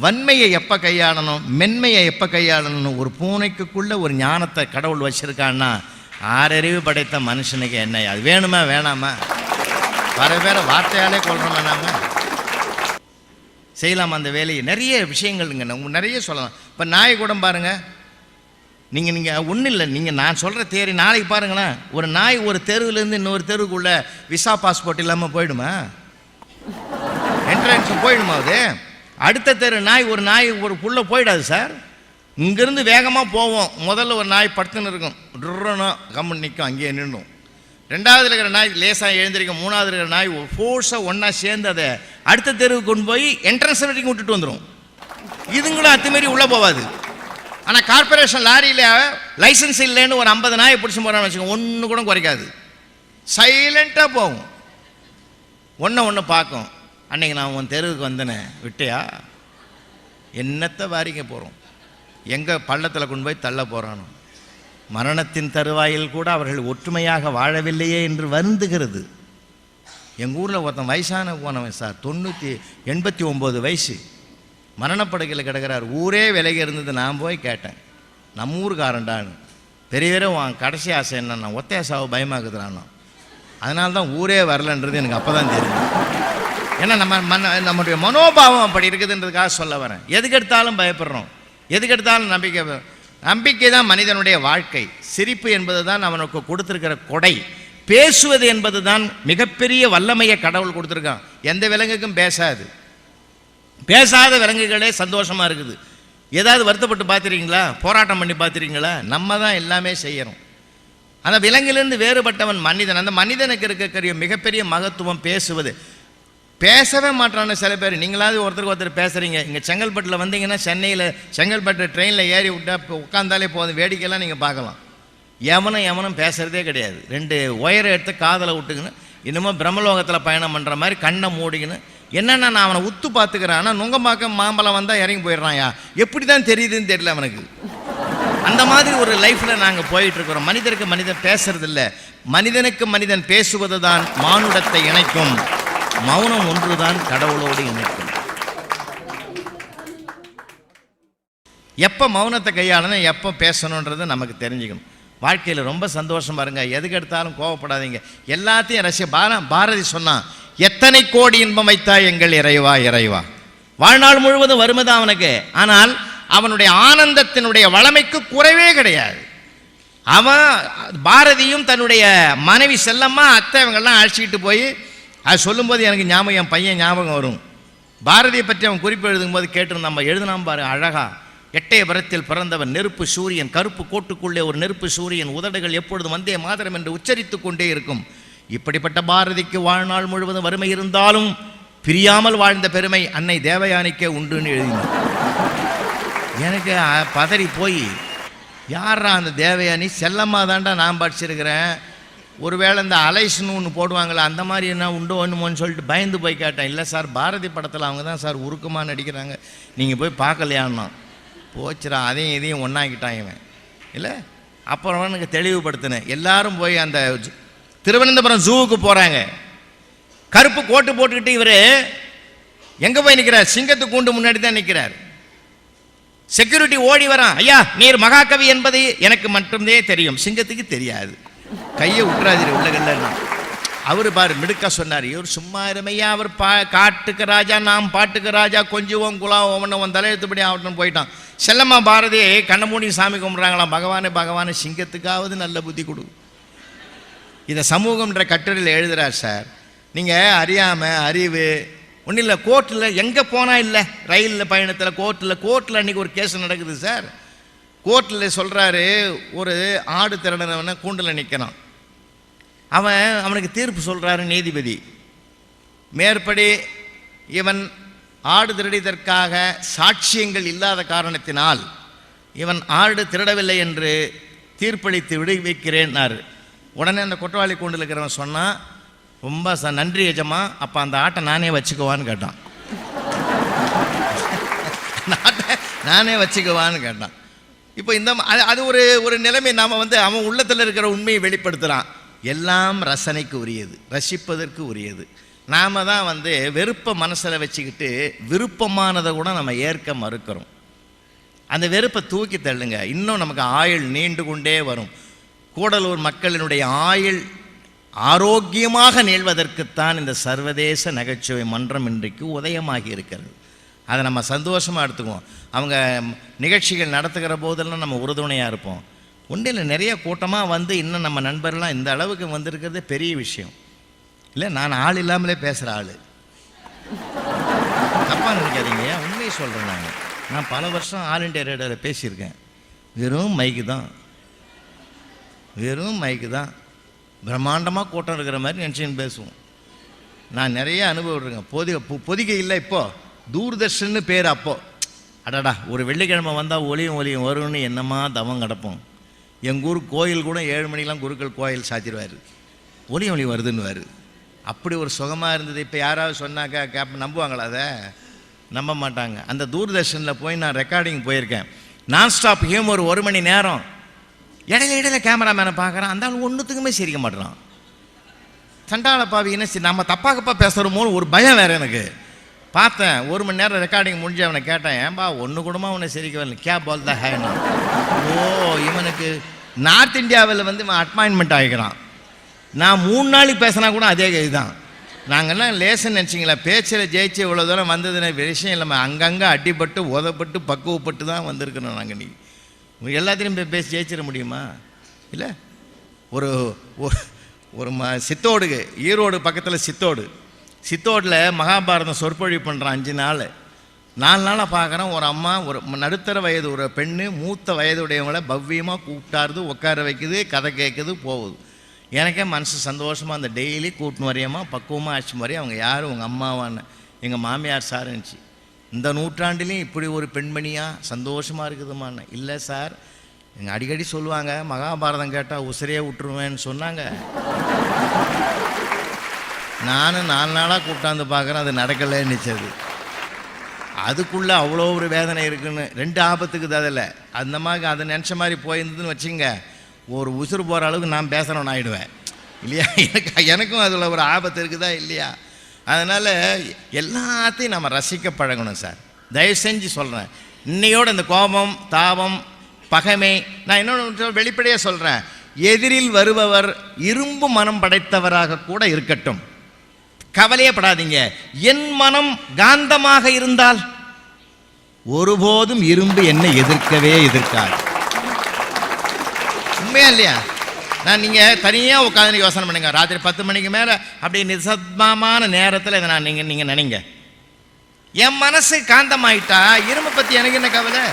வன்மையை எப்போ கையாளணும் மென்மையை எப்போ கையாளணும் ஒரு பூனைக்குள்ளே ஒரு ஞானத்தை கடவுள் வச்சுருக்கான்னா ஆறறிவு படைத்த மனுஷனுக்கு என்ன? அது வேணுமா வேணாமா? பல வேற வார்த்தையாலே கொள்றோமா நாம? செய்யலாம் அந்த வேலையை. நிறைய விஷயங்கள்ங்க. நம்ம நிறைய சொல்லலாம். இப்போ நாய் கூட பாருங்க. நீங்கள் நீங்கள் ஒன்றும் இல்லை. நீங்கள் நான் சொல்கிற தேரி நாளைக்கு பாருங்களேன். ஒரு நாய் ஒரு தெருவுலேருந்து இன்னொரு தெருவுக்குள்ளே விசா பாஸ்போர்ட் இல்லாமல் போயிடுமா? என்ட்ரன்ஸ் போயிடுமா அது? அடுத்த தெரு நாய் ஒரு நாய் ஒரு புள்ள போயிடாது சார். இங்கேருந்து வேகமாக போவோம். முதல்ல ஒரு நாய் படுத்துன்னு இருக்கும். டுர்ரனும் கம்மன் நிற்கும் அங்கேயே நின்றும் ரெண்டாவது இருக்கிற நாய் லேசாக எழுந்திருக்கும். மூணாவது இருக்கிற நாய் ஃபோர்ஸாக ஒன்றா சேர்ந்து அதை அடுத்த தெருவுக்கு கொண்டு போய் என்ட்ரன்ஸ் வரைக்கும் விட்டுட்டு வந்துடும் இதுங்களும் அத்துமாரி உள்ளே போகாது ஆனால் கார்பரேஷன் லாரியில் லைசன்ஸ் இல்லைன்னு ஒரு ஐம்பது நாயை பிடிச்சி போகிறான்னு வச்சுக்கோங்க. ஒன்று கூட குறைக்காது. சைலண்ட்டாக போகும். ஒன்றை ஒன்று பார்க்கும். அன்னைக்கு நான் உன் தெருவுக்கு வந்தேனே விட்டியா? என்னத்தை வாரிக்க போகிறோம் எங்கே பள்ளத்தில் கொண்டு போய் தள்ள போகிறானோ மரணத்தின் தருவாயில் கூட அவர்கள் ஒற்றுமையாக வாழவில்லையே என்று வருந்துகிறது. எங்கள் ஊரில் ஒருத்தன் வயசான போனவன் சார் தொண்ணூற்றி எண்பத்தி ஒம்பது வயசு. மரணப்படுக்கையில் கிடக்கிறார். ஊரே விலகி இருந்தது நான் போய் கேட்டேன். நம்ம ஊருக்காரன்டான்னு பெரியவரே உன் கடைசி ஆசை என்னன்னா ஒத்தையா சாவு பயமாக்குதுறானோ அதனால தான் ஊரே வரலன்றது எனக்கு அப்போ தான் தெரியும். ஏன்னா நம்ம மன நம்முடைய மனோபாவம் அப்படி இருக்குதுன்றதுக்காக சொல்ல வரேன். எதுக்கு எடுத்தாலும் பயப்படுறோம். எதுக்கு எடுத்தாலும் நம்பிக்கை நம்பிக்கை தான் மனிதனுடைய வாழ்க்கை. சிரிப்பு என்பது தான் அவனுக்கு கொடுத்துருக்கிற கொடை. பேசுவது என்பது தான் மிகப்பெரிய வல்லமையை கடவுள் கொடுத்துருக்கான். எந்த விலங்குக்கும் பேசாது. பேசாத விலங்குகளே சந்தோஷமாக இருக்குது. ஏதாவது வருத்தப்பட்டு பார்த்துறீங்களா போராட்டம் பண்ணி பார்த்துறீங்களா நம்ம தான் எல்லாமே செய்கிறோம் அந்த விலங்கிலிருந்து வேறுபட்டவன் மனிதன். அந்த மனிதனுக்கு இருக்கக்கூடிய மிகப்பெரிய மகத்துவம் பேசுவது. பேசவே மாட்டானு சில பேர். நீங்களாவது ஒருத்தருக்கு ஒருத்தர் பேசுகிறீங்க இங்கே செங்கல்பட்டில் வந்தீங்கன்னா சென்னையில் செங்கல்பட்டு ட்ரெயினில் ஏறி விட்டா இப்போ உட்காந்தாலே போதும். வேடிக்கையெல்லாம் நீங்கள் பார்க்கலாம். எவனும் எவனும் பேசுகிறதே கிடையாது. ரெண்டு ஒயரை எடுத்து காதலை விட்டுக்கின்னு இன்னமும் பிரம்மலோகத்தில் பயணம் பண்ணுற மாதிரி கண்ணை மூடிக்கின்னு என்னென்னா நான் அவனை உத்து பார்த்துக்கிறேன். ஆனால் நுங்கம்பாக்கம் மாம்பழம் வந்தால் இறங்கி போயிடுறான்யா எப்படி தான் தெரியுதுன்னு தெரியல அவனுக்கு. அந்த மாதிரி ஒரு லைஃப்பில் நாங்கள் போயிட்டுருக்குறோம். மனிதருக்கு மனிதன் பேசுறதில்ல. மனிதனுக்கு மனிதன் பேசுவது தான் மானுடத்தை இணைக்கும். மௌனம் ஒன்றுதான் கடவுளோடு இணைக்கும். எப்போ மௌனத்தை கையாளணும் எப்போ பேசணுன்றது நமக்கு தெரிஞ்சுக்கணும் வாழ்க்கையில் ரொம்ப சந்தோஷம் பாருங்க. எதுக்கு எடுத்தாலும் கோவப்படாதீங்க. எல்லாத்தையும் ரசிக பார பாரதி சொன்னான் எத்தனை கோடி இன்பம் வைத்தா எங்கள் இறைவா இறைவா? வாழ்நாள் முழுவதும் வருமதான் அவனுக்கு. ஆனால் அவனுடைய ஆனந்தத்தினுடைய வளமைக்கு குறைவே கிடையாது. அவன் பாரதியும் தன்னுடைய மனைவி செல்லம்மா அத்தை இவங்கெல்லாம் அழைச்சிக்கிட்டு போய் அது சொல்லும்போது எனக்கு ஞாபகம் என் பையன் ஞாபகம் வரும். பாரதியை பற்றி அவன் குறிப்பு எழுதும்போது கேட்டு நம்ம எழுதினாம் பாரு அழகா. எட்டயபுரத்தில் பிறந்தவன் நெருப்பு சூரியன் கருப்பு கோட்டுக்குள்ளே ஒரு நெருப்பு சூரியன் உதடுகள் எப்பொழுதும் வந்தே மாதரம் என்று உச்சரித்து கொண்டே இருக்கும். இப்படிப்பட்ட பாரதிக்கு வாழ்நாள் முழுவதும் வறுமை இருந்தாலும் பிரியாமல் வாழ்ந்த பெருமை அன்னை தேவயானிக்கே உண்டுன்னு எழுதினான். எனக்கு பதறி போய் யாரா அந்த தேவயானி? செல்லம்மா தாண்டா நான் படிச்சிருக்கிறேன். ஒருவேளை இந்த அலைஸ்னு ஒன்று போடுவாங்களே அந்த மாதிரி என்ன உண்டோ ஒன்றுமோன்னு சொல்லிட்டு பயந்து போய் கேட்டேன். இல்லை சார் பாரதி படத்தில் அவங்க தான் சார் உருக்கமாக நடிக்கிறாங்க. நீங்கள் போய் பார்க்கலையான்னா போச்சுடா அதையும் இதையும் ஒன்றாக்கிட்டான் இவன். இல்லை? அப்புறம் எனக்கு தெளிவுபடுத்தினேன். எல்லாரும் போய் அந்த திருவனந்தபுரம் ஜூவுக்கு போகிறாங்க கருப்பு கோட்டு போட்டுக்கிட்டு இவர் எங்கே போய் நிற்கிறார் சிங்கத்து கூண்டு முன்னாடி தான் நிற்கிறார் செக்யூரிட்டி ஓடி வரான். ஐயா நீர் மகாகவி என்பது எனக்கு மட்டும்தே தெரியும். சிங்கத்துக்கு தெரியாது. கையை விட்டுறாதீர் உள்ளகல்ல அவர் பாரு மிடுக்கா சொன்னார் இவர் சும்மா இருமையா அவர் பா காட்டுக்கு ராஜா நாம் பாட்டுக்கு ராஜா கொஞ்சம் குலாம் ஒவ்வொன்று உன் தலையெழுத்துப்படி ஆகட்டும் போயிட்டான். செல்லம்மா பாரதியே கண்ணமூடி சாமி கும்பிட்றாங்களாம். பகவானே பகவானே சிங்கத்துக்காவது நல்ல புத்தி கொடு. இதை சமூகம்ன்ற கட்டுரையில் எழுதுகிறார் சார். நீங்கள் அறியாமல் அறிவு ஒன்றும் இல்லை கோர்ட்டில் எங்கே போனால் இல்லை ரயிலில் பயணத்தில் கோர்ட்டில் கோர்ட்டில் அன்றைக்கி ஒரு கேஸ் நடக்குது சார். கோர்ட்டில் சொல்கிறாரு ஒரு ஆடு திரண்டவனை கூண்டில் நிற்கிறான் அவன் அவனுக்கு தீர்ப்பு சொல்கிறாரு நீதிபதி. மேற்படி இவன் ஆடு திருடிதற்காக சாட்சியங்கள் இல்லாத காரணத்தினால் இவன் ஆடு திருடவில்லை என்று தீர்ப்பளித்து விடுவிக்கிறேன்னாரு. உடனே அந்த குற்றவாளி கூண்டில் இருக்கிறவன் சொன்னான் ரொம்ப ச நன்றி எஜமா அப்போ அந்த ஆட்டை நானே வச்சுக்குவான்னு கேட்டான். ஆட்டை நானே வச்சுக்குவான்னு கேட்டான். இப்போ இந்த அது அது ஒரு ஒரு நிலைமை நாம் வந்து அவன் உள்ளத்தில் இருக்கிற உண்மையை வெளிப்படுத்துகிறான் எல்லாம் ரசனைக்கு உரியது ரசிப்பதற்கு உரியது. நாம தான் வந்து வெறுப்பை மனசில் வச்சுக்கிட்டு விருப்பமானதை கூட நம்ம ஏற்க மறுக்கிறோம். அந்த வெறுப்பை தூக்கி தள்ளுங்க. இன்னும் நமக்கு ஆயுள் நீண்டு கொண்டே வரும். கூடலூர் மக்களினுடைய ஆயுள் ஆரோக்கியமாக நீள்வதற்குத்தான் இந்த சர்வதேச நகைச்சுவை மன்றம் இன்றைக்கு உதயமாகி இருக்கிறது. அதை நம்ம சந்தோஷமாக எடுத்துக்குவோம். அவங்க நிகழ்ச்சிகள் நடத்துகிற போதெல்லாம் நம்ம உறுதுணையாக இருப்போம். ஒன்றில் நிறைய கூட்டமாக வந்து இன்னும் நம்ம நண்பர்லாம் இந்த அளவுக்கு வந்திருக்கிறது பெரிய விஷயம். இல்லை நான் ஆள் இல்லாமலே பேசுகிற ஆள். தப்பாக நினைக்காதீங்க. உண்மையை சொல்கிறேன் நான். நான் பல வருஷம் ஆல் இண்டியா ரேடியோவில் பேசியிருக்கேன். வெறும் மைக்கு தான். வெறும் மைக்கு தான். பிரம்மாண்டமாக கூட்டம் இருக்கிற மாதிரி நினச்சின்னு பேசுவோம். நான் நிறைய அனுபவம் இருக்கேன் பொதி பொ- பொதிகை இல்லை இப்போது தூர்தர்ஷன்னு பேர் அப்போது அடடா ஒரு வெள்ளிக்கிழமை வந்தால் ஒளியும் ஒளியும் வரும்னு என்னமா தவம் கிடப்போம். எங்கள் ஊர் கோயில் கூட ஏழு மணிக்கெலாம் குருக்கள் கோயில் சாத்திடுவார். ஒளி ஒளி வருதுன்னுவார். அப்படி ஒரு சுகமாக இருந்தது. இப்போ யாராவது சொன்னாக்கா கேப் நம்புவாங்களா அதை? நம்ப மாட்டாங்க. அந்த தூர்தர்ஷனில் போய் நான் ரெக்கார்டிங் போயிருக்கேன். நான் ஸ்டாப் ஹியூமர் ஒரு மணி நேரம். இடையில இடையில கேமராமேனை பார்க்குறான். அந்த ஆள் ஒன்றுத்துக்குமே சிரிக்க மாட்டேறான். சண்டாள பாவி என்ன சரி நம்ம தப்பாக்கப்பா பேசுகிறோமோ ஒரு பயம் வேறு எனக்கு. பார்த்தேன். ஒரு மணி நேரம் ரெக்கார்டிங் முடிஞ்சு அவனை கேட்டேன் ஏன்பா ஒன்று கூடமா அவனை சிரிக்க வரல? கே பால் தான் ஹேனா ஓ இவனுக்கு நார்த் இந்தியாவில் வந்து இவன் அட்மாயின்மெண்ட் ஆகிக்கிறான் நான் மூணு நாளைக்கு பேசினா கூட அதே இதுதான் நாங்கள்லாம் லேசன் நினச்சிங்களா? பேச்சில் ஜெயிச்சு இவ்வளோ தூரம் வந்ததுன்னு விஷயம் இல்லை அங்கங்கே அடிபட்டு உதப்பட்டு பக்குவப்பட்டு தான் வந்திருக்கிறோம் நாங்கள் நீ எல்லாத்திலையும் போய் பேசி ஜெயிச்சிட முடியுமா? இல்லை? ஒரு ஒரு ஒரு ம சித்தோடு ஈரோடு பக்கத்தில் சித்தோடு. சித்தோட்டில் மகாபாரதம் சொற்பொழிவு பண்ணுறான் அஞ்சு நாள். நாலு நாளாக பார்க்குறேன் ஒரு அம்மா ஒரு நடுத்தர வயது ஒரு பெண்ணு மூத்த வயதுடையவங்கள பவ்யமாக கூப்பிட்டாருது உட்கார வைக்குது கதை கேட்குது போகுது. எனக்கே மனசு சந்தோஷமாக அந்த டெய்லி கூட்டின்னு வரையமா பக்குவமாக ஆச்சு மாதிரி அவங்க யார்? உங்கள் அம்மாவான்னு. எங்கள் மாமியார் சார் இருந்துச்சு. இந்த நூற்றாண்டிலையும் இப்படி ஒரு பெண்மணியாக சந்தோஷமாக இருக்குதுமான்னு இல்லை சார் எங்கள் அடிக்கடி சொல்லுவாங்க மகாபாரதம் கேட்டால் உசிரியே விட்டுருவேன்னு சொன்னாங்க. நானும் நாலு நாளாக கூப்பிட்டாந்து பார்க்குறேன் அது நடக்கலைன்னுச்சு அது அதுக்குள்ளே அவ்வளோ ஒரு வேதனை இருக்குன்னு ரெண்டு ஆபத்துக்குது அதில். அந்த மாதிரி அதை நினச்ச மாதிரி போயிருந்ததுன்னு வச்சுங்க ஒரு உசுறு போகிற அளவுக்கு நான் பேசுகிறவன் ஆகிடுவேன் இல்லையா? எனக்கு எனக்கும் அதில் ஒரு ஆபத்து இருக்குதா இல்லையா? அதனால் எல்லாத்தையும் நம்ம ரசிக்க பழகணும் சார். தயவு செஞ்சு சொல்கிறேன் இன்னையோட இந்த கோபம் தாபம் பகைமை நான் இன்னொன்று வெளிப்படையாக சொல்கிறேன் எதிரில் வருபவர் இரும்பு மனம் படைத்தவராக கூட இருக்கட்டும். கவலையே படாதீங்க. என் மனம் காந்தமாக இருந்தால் ஒருபோதும் இரும்பு என்னை எதிர்க்கவே எதிர்க்காது. உண்மையா இல்லையா? நான் நீங்கள் தனியாக உட்காந்து யோசனை பண்ணுங்க. ராத்திரி பத்து மணிக்கு மேலே அப்படியே நிசப்தமான நேரத்தில் இதை நான் நீங்கள் நீங்கள் நினைங்க. என் மனசு காந்தமாயிட்டா? இரும்பை பற்றி எனக்கு என்ன கவலை?